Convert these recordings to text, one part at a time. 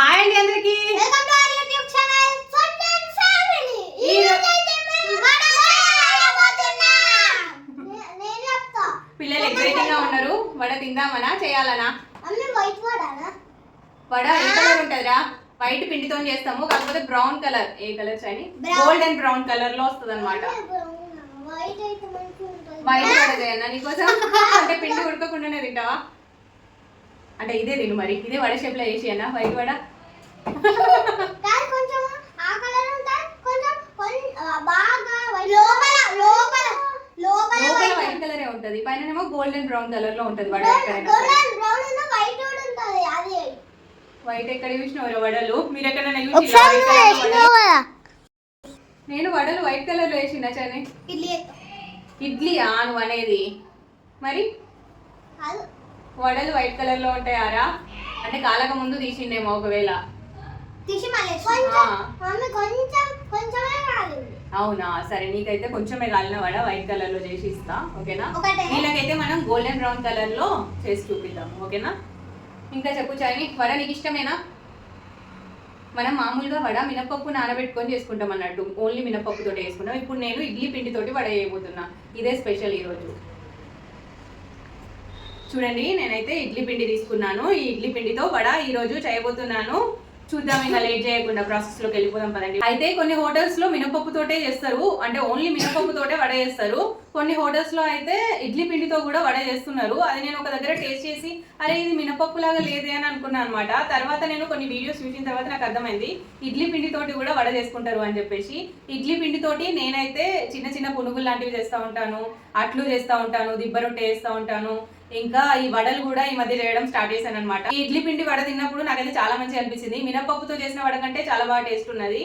Hi అండి అందరికి. Welcome to our YouTube channel fun and family ఈ ఈ రోజు అయితే మేము వడ చేయబోతున్నాం నే- నేను చెప్తా. పిల్లలు ఎగ్జైటింగ్గా ఉన్నారు. వడ తిందామనా చేయాలనా? అమ్మ వైట్ వడనా వడ ఏ కలర్ ఉంటుందిరా? వైట్ పిండితో చేస్తాము కాకపోతే బ్రౌన్ కలర్. ఏ కలర్ అని. గోల్డెన్ బ్రౌన్ కలర్లో వస్తుంది అనమాట వైట్ అయితే మంచిగా ఉంటుంది. వైట్ వడ నీకోసం? అంటే పిండి ఉడకకుండానే తింటావా? అంటే ఇదే తిను మరి. ఇదే వడ షేప్లో వేసి అన్న? వైట్ వడ? లోపల వైట్ కలరే ఉంటది. పైన ఏమో గోల్డెన్ బ్రౌన్ కలర్లో ఉంటది వడ వైట్ ఎక్కడ చూసిన వడలు. మీరు ఎక్కడైనా నేను వడలు వైట్ కలర్లో వేసిన చని? ఇడ్లీ. ఇడ్లీయా నువ్వు అనేది? మరి? వడలు వైట్ కలర్లో ఉంటాయారా? అంటే కాలక ముందు తీసిండేమో ఒకవేళ. అవునా? సరే నీకైతే కొంచెమే కాలిన వడ వైట్ కలర్లో చేసి ఇస్తా ఓకేనా? వీళ్ళకైతే మనం గోల్డెన్ బ్రౌన్ కలర్లో చేసి చూపిద్దాం ఓకేనా? ఇంకా చెప్పు చాయని వడ నీకు ఇష్టమేనా? మనం మామూలుగా వడ మినపప్పు నానబెట్టుకొని చేసుకుంటాం అన్నట్టు. ఓన్లీ మినపప్పుతో చేసుకుంటాం. ఇప్పుడు నేను ఇడ్లీ పిండితోటి వడ చేయబోతున్నా. ఇదే స్పెషల్ ఈరోజు. చూడండి నేనైతే ఇడ్లీ పిండి తీసుకున్నాను. ఈ ఇడ్లీ పిండితో వడ ఈరోజు చేయబోతున్నాను. చూద్దాం ఇంకా లేట్ చేయకుండా ప్రాసెస్లోకి వెళ్ళిపోదాం పదండి. అయితే కొన్ని హోటల్స్లో మినపప్పు తోటే చేస్తారు. అంటే ఓన్లీ మినపప్పు తోటే వడ చేస్తారు. కొన్ని హోటల్స్లో అయితే ఇడ్లీ పిండితో కూడా వడ చేస్తున్నారు. అది నేను ఒక దగ్గర టేస్ట్ చేసి అరే ఇది మినపప్పు లాగా లేదే అని అనుకున్నాను అనమాట తర్వాత నేను కొన్ని వీడియోస్ చూసిన తర్వాత నాకు అర్థమైంది ఇడ్లీ పిండితోటి కూడా వడ చేసుకుంటారు అని చెప్పేసి. ఇడ్లీ పిండితోటి నేనైతే చిన్న చిన్న పునుగులు లాంటివి చేస్తూ ఉంటాను. అట్లు చేస్తూ ఉంటాను దిబ్బ రొట్టె చేస్తూ ఉంటాను. ఇంకా ఈ వడలు కూడా ఈ మధ్య చేయడం స్టార్ట్ చేశాను అనమాట ఈ ఇడ్లీ పిండి వడ తిన్నప్పుడు నాకైతే చాలా మంచిగా అనిపించింది. మినపప్పుతో చేసిన వడ కంటే చాలా బాగా టేస్ట్ ఉన్నది.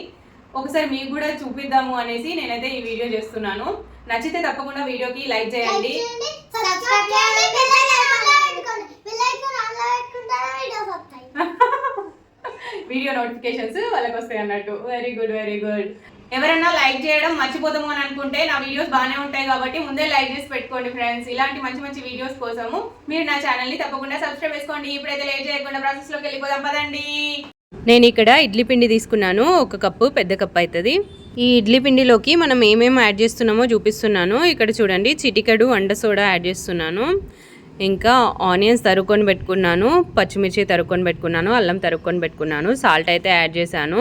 ఒకసారి మీకు కూడా చూపిద్దాము అనేసి నేనైతే ఈ వీడియో చేస్తున్నాను. నచ్చితే తప్పకుండా వీడియోకి లైక్ చేయండి. వీడియో నోటిఫికేషన్స్ వాళ్ళకి వస్తాయి అన్నట్టు. వెరీ గుడ్ వెరీ గుడ్ ఎవరైనా లైక్ చేయడం మర్చిపోతాము అని అనుకుంటే నా వీడియోస్ బాగానే ఉంటాయి కాబట్టి ముందే లైక్ చేసి పెట్టుకోండి ఫ్రెండ్స్. ఇలాంటి మంచి మంచి వీడియోస్ కోసము మీరు నా ఛానల్ని తప్పకుండా సబ్స్క్రైబ్ చేసుకోండి. ఇప్పుడైతే లేట్ చేయకుండా ప్రాసెస్లోకి వెళ్ళిపోదాం. పదండి. నేను ఇక్కడ ఇడ్లీ పిండి తీసుకున్నాను. ఒక కప్పు పెద్ద కప్పు అవుతుంది ఈ ఇడ్లీ పిండిలోకి మనం ఏమేమి యాడ్ చేస్తున్నామో చూపిస్తున్నాను. ఇక్కడ చూడండి చిటికెడు అండ సోడా యాడ్ చేస్తున్నాను. ఇంకా ఆనియన్స్ తరుక్కొని పెట్టుకున్నాను. పచ్చిమిర్చి తరుక్కొని పెట్టుకున్నాను. అల్లం తరుక్కొని పెట్టుకున్నాను. సాల్ట్ అయితే యాడ్ చేశాను.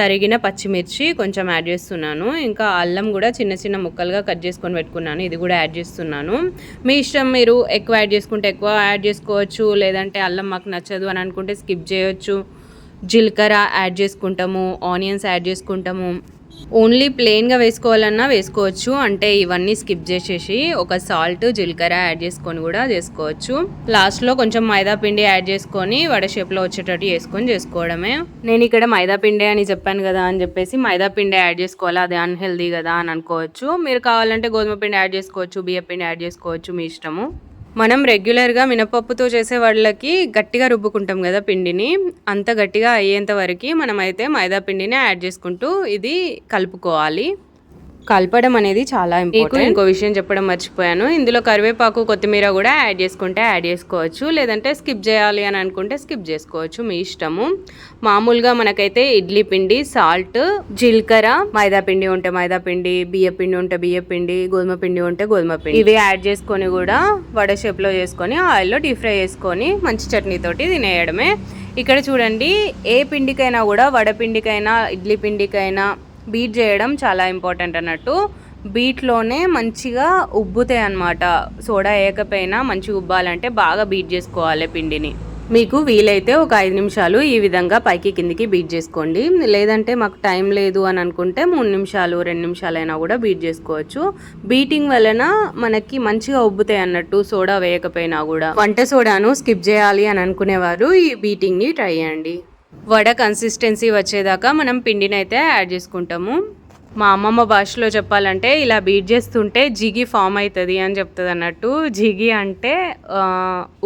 తరిగిన పచ్చిమిర్చి కొంచెం యాడ్ చేస్తున్నాను. ఇంకా అల్లం కూడా చిన్న చిన్న ముక్కలుగా కట్ చేసుకొని పెట్టుకున్నాను. ఇది కూడా యాడ్ చేస్తున్నాను. మీ ఇష్టం మీరు ఎక్కువ యాడ్ చేసుకుంటే ఎక్కువ యాడ్ చేసుకోవచ్చు. లేదంటే అల్లం మాకు నచ్చదు అని అనుకుంటే స్కిప్ చేయొచ్చు. జీలకర్ర యాడ్ చేసుకుంటాము. ఆనియన్స్ యాడ్ చేసుకుంటాము. ఓన్లీ ప్లెయిన్గా వేసుకోవాలన్నా వేసుకోవచ్చు. అంటే ఇవన్నీ స్కిప్ చేసేసి ఒక సాల్ట్ జీలకర్ర యాడ్ చేసుకొని కూడా చేసుకోవచ్చు. లాస్ట్లో కొంచెం మైదా పిండి యాడ్ చేసుకొని వడ షేప్లో వచ్చేటట్టు చేసుకొని చేసుకోవడమే. నేను ఇక్కడ మైదా పిండి అని చెప్పాను కదా అని చెప్పేసి మైదా పిండి యాడ్ చేసుకోవాలి? అది అన్హెల్దీ కదా అని అనుకోవచ్చు. మీరు కావాలంటే గోధుమ పిండి యాడ్ చేసుకోవచ్చు బియ్య పిండి యాడ్ చేసుకోవచ్చు మీ ఇష్టము. మనం రెగ్యులర్గా మినపప్పుతో చేసే వాళ్ళకి గట్టిగా రుబ్బుకుంటాం కదా పిండిని. అంత గట్టిగా అయ్యేంత వరకు మనమైతే మైదా పిండిని యాడ్ చేసుకుంటూ ఇది కలుపుకోవాలి. కలపడం అనేది చాలా ఇంపార్టెంట్ ఇంకో విషయం చెప్పడం మర్చిపోయాను. ఇందులో కరివేపాకు కొత్తిమీర కూడా యాడ్ చేసుకుంటే యాడ్ చేసుకోవచ్చు. లేదంటే స్కిప్ చేయాలి అని అనుకుంటే స్కిప్ చేసుకోవచ్చు. మీ ఇష్టము. మామూలుగా మనకైతే ఇడ్లీ పిండి సాల్ట్ జీలకర్ర మైదా పిండి ఉంటే మైదా పిండి బియ్య పిండి ఉంటే బియ్య పిండి గోధుమ పిండి ఉంటే గోధుమ పిండి. ఇవి యాడ్ చేసుకొని కూడా వడ షేప్లో చేసుకొని ఆయిల్లో డీప్ ఫ్రై చేసుకొని మంచి చట్నీతోటి తినేయడమే. ఇక్కడ చూడండి ఏ పిండికైనా కూడా వడ పిండికైనా ఇడ్లీ పిండికైనా బీట్ చేయడం చాలా ఇంపార్టెంట్ అన్నట్టు. బీట్లోనే మంచిగా ఉబ్బుతాయి అన్నమాట. సోడా వేయకపోయినా మంచిగా ఉబ్బాలంటే బాగా బీట్ చేసుకోవాలి పిండిని. మీకు వీలైతే ఒక ఐదు నిమిషాలు ఈ విధంగా పైకి కిందికి బీట్ చేసుకోండి. లేదంటే మాకు టైం లేదు అని అనుకుంటే మూడు నిమిషాలు రెండు నిమిషాలైనా కూడా బీట్ చేసుకోవచ్చు. బీటింగ్ వలన మనకి మంచిగా ఉబ్బుతాయి అన్నట్టు సోడా వేయకపోయినా కూడా. వంట సోడాను స్కిప్ చేయాలి అని అనుకునేవారు. ఈ బీటింగ్ని ట్రై చేయండి. వడ కన్సిస్టెన్సీ వచ్చేదాకా మనం పిండిని అయితే యాడ్ చేసుకుంటాము. మా అమ్మమ్మ భాషలో చెప్పాలంటే ఇలా బీట్ చేస్తుంటే జిగి ఫామ్ అవుతుంది అని చెప్తుంది అన్నట్టు. జిగి అంటే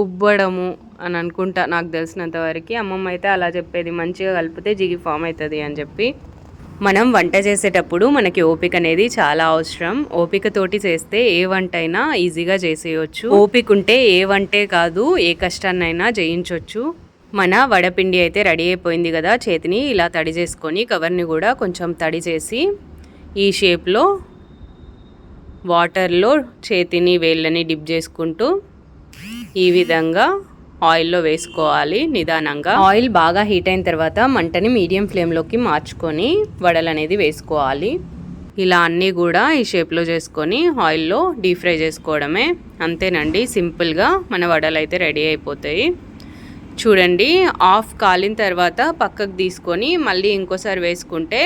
ఉబ్బడము అని అనుకుంటా నాకు తెలిసినంత వరకు. అమ్మమ్మ అయితే అలా చెప్పేది మంచిగా కలిపితే జిగి ఫామ్ అవుతుంది అని చెప్పి. మనం వంట చేసేటప్పుడు మనకి ఓపిక అనేది చాలా అవసరం. ఓపికతోటి చేస్తే ఏ వంట అయినా ఈజీగా చేసేయచ్చు. ఓపిక ఉంటే ఏ వంటే కాదు ఏ కష్టాన్నైనా జయించవచ్చు మన వడపిండి అయితే రెడీ అయిపోయింది కదా చేతిని ఇలా తడి చేసుకొని కవర్ని కూడా కొంచెం తడి చేసి ఈ షేప్లో వాటర్లో చేతిని వేళ్ళని డిప్ చేసుకుంటూ ఈ విధంగా ఆయిల్లో వేసుకోవాలి నిదానంగా. ఆయిల్ బాగా హీట్ అయిన తర్వాత మంటని మీడియం ఫ్లేమ్లోకి మార్చుకొని వడలు అనేది వేసుకోవాలి. ఇలా అన్నీ కూడా ఈ షేప్లో చేసుకొని ఆయిల్లో డీప్ ఫ్రై చేసుకోవడమే. అంతేనండి సింపుల్గా మన వడలు అయితే రెడీ అయిపోతాయి. చూడండి ఆఫ్ కాలిన తర్వాత పక్కకు తీసుకొని మళ్ళీ ఇంకోసారి వేసుకుంటే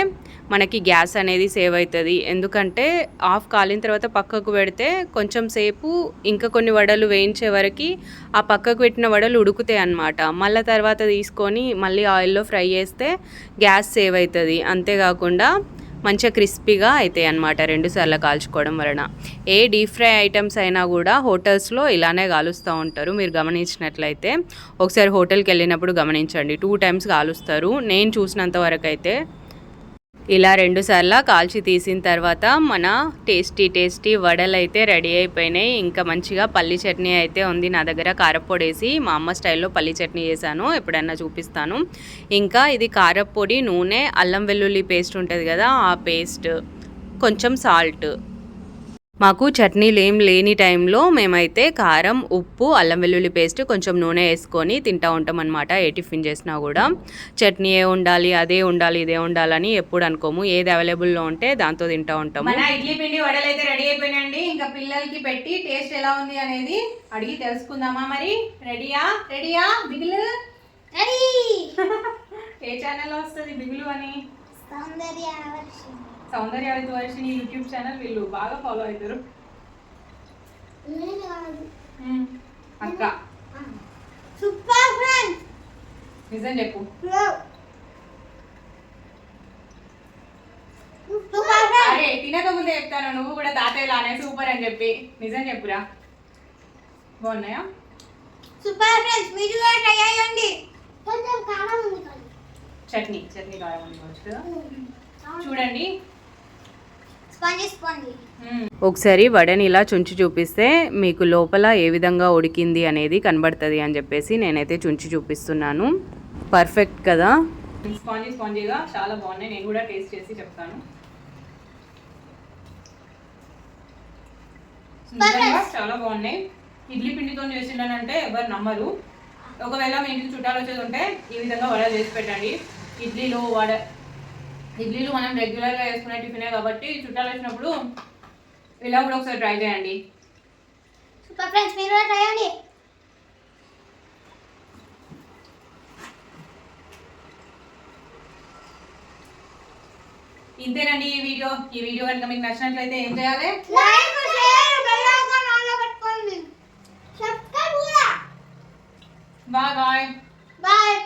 మనకి గ్యాస్ అనేది సేవ్ అవుతుంది. ఎందుకంటే ఆఫ్ కాలిన తర్వాత పక్కకు పెడితే కొంచెం సేపు ఇంకా కొన్ని వడలు వేయించే వరకు ఆ పక్కకు పెట్టిన వడలు ఉడుకుతాయి అన్నమాట. మళ్ళీ తర్వాత తీసుకొని మళ్ళీ ఆయిల్లో ఫ్రై చేస్తే గ్యాస్ సేవ్ అవుతుంది. అంతేకాకుండా మంచిగా క్రిస్పీగా అవుతాయి అన్నమాట రెండు సార్లు కాల్చుకోవడం వలన. ఏ డీప్ ఫ్రై ఐటమ్స్ అయినా కూడా హోటల్స్లో ఇలానే కాలుస్తూ ఉంటారు. మీరు గమనించినట్లయితే ఒకసారి హోటల్కి వెళ్ళినప్పుడు గమనించండి. టూ టైమ్స్ కాలుస్తారు. నేను చూసినంత వరకు అయితే ఇలా రెండు సార్లు కాల్చి తీసిన తర్వాత మన టేస్టీ టేస్టీ వడలు అయితే రెడీ అయిపోయినాయి. ఇంకా మంచిగా పల్లి చట్నీ అయితే ఉంది నా దగ్గర. కారప్పొడి వేసి మా అమ్మ స్టైల్లో పల్లి చట్నీ చేశాను. ఎప్పుడన్నా చూపిస్తాను. ఇంకా ఇది కారప్పొడి నూనె అల్లం వెల్లుల్లి పేస్ట్ ఉంటుంది కదా ఆ పేస్ట్ కొంచెం సాల్ట్ మాకు చట్నీలు ఏం లేని టైంలో మేమైతే కారం ఉప్పు అల్లం వెల్లుల్లి పేస్ట్ కొంచెం నూనె వేసుకొని తింటా ఉంటాం అనమాట ఏ టిఫిన్ చేసినా కూడా. చట్నీ ఏ ఉండాలి అదే ఉండాలి ఇదే ఉండాలని ఎప్పుడు అనుకోము. ఏది అవైలబుల్లో ఉంటే దాంతో తింటా ఉంటాము. మన ఇడ్లీ పిండి వడలు అయితే రెడీ అయిపోయినాయండి. ఇంకా పిల్లలకి పెట్టి టేస్ట్ ఎలా ఉంది అనేది అడిగి తెలుసుకుందామా మరి? రెడీయా? రెడీయా? బిగులు? రెడీ. ఏ ఛానల్ వస్తుంది బిగులు అని? సౌందర్య సౌందర్య వర్షిని యూట్యూబ్ ఛానల్ వీళ్ళు బాగా ఫాలో అవుతారు. అక్క. Super friends. నిజం చెప్పు. అరే తినక ముందే చెప్తాను నువ్వు కూడా తాతయ్యలానే సూపర్ అని చెప్పి. నిజం చెప్పురా. బాగున్నాయా? సూపర్ ఫ్రెండ్స్ మీరు కూడా ట్రై చేయండి. కొంచెం కారం ఉంది. చట్నీ చట్నీ కావాలి కదా. చూడండి. ఒకసారి వడని ఇలా చుంచి చూపిస్తే మీకు లోపల ఏ విధంగా ఉడికింది అనేది కనబడుతుంది అని చెప్పేసి నేనైతే చుంచి చూపిస్తున్నాను. పర్ఫెక్ట్ కదా? స్పాంజీ స్పాంజీగా చాలా బాగున్నాయి. నేను కూడా టేస్ట్ చేసి చెప్తాను. చాలా బాగున్నాయి. ఇడ్లీ పిండితో చేసిండనంటే ఎవరు నమ్మరు. ఒకవేళ మీ ఇంటికి చుట్టాలు వచ్చేది ఉంటే ఈ విధంగా వడ చేసి పెట్టండి. ఇడ్లీలు వడ ఇడ్లీలు మనం రెగ్యులర్గా వేసుకునే టిఫినే కాబట్టి చుట్టాలు వచ్చినప్పుడు ఇలా కూడా ఒకసారి ట్రై చేయండి. సూపర్ ఫ్రెండ్స్ మీరు ట్రై చేయండి. ఇంతేనండి ఈ వీడియో. ఈ వీడియో కనుక మీకు నచ్చినట్లయితే ఏం చేయాలి? Bye bye bye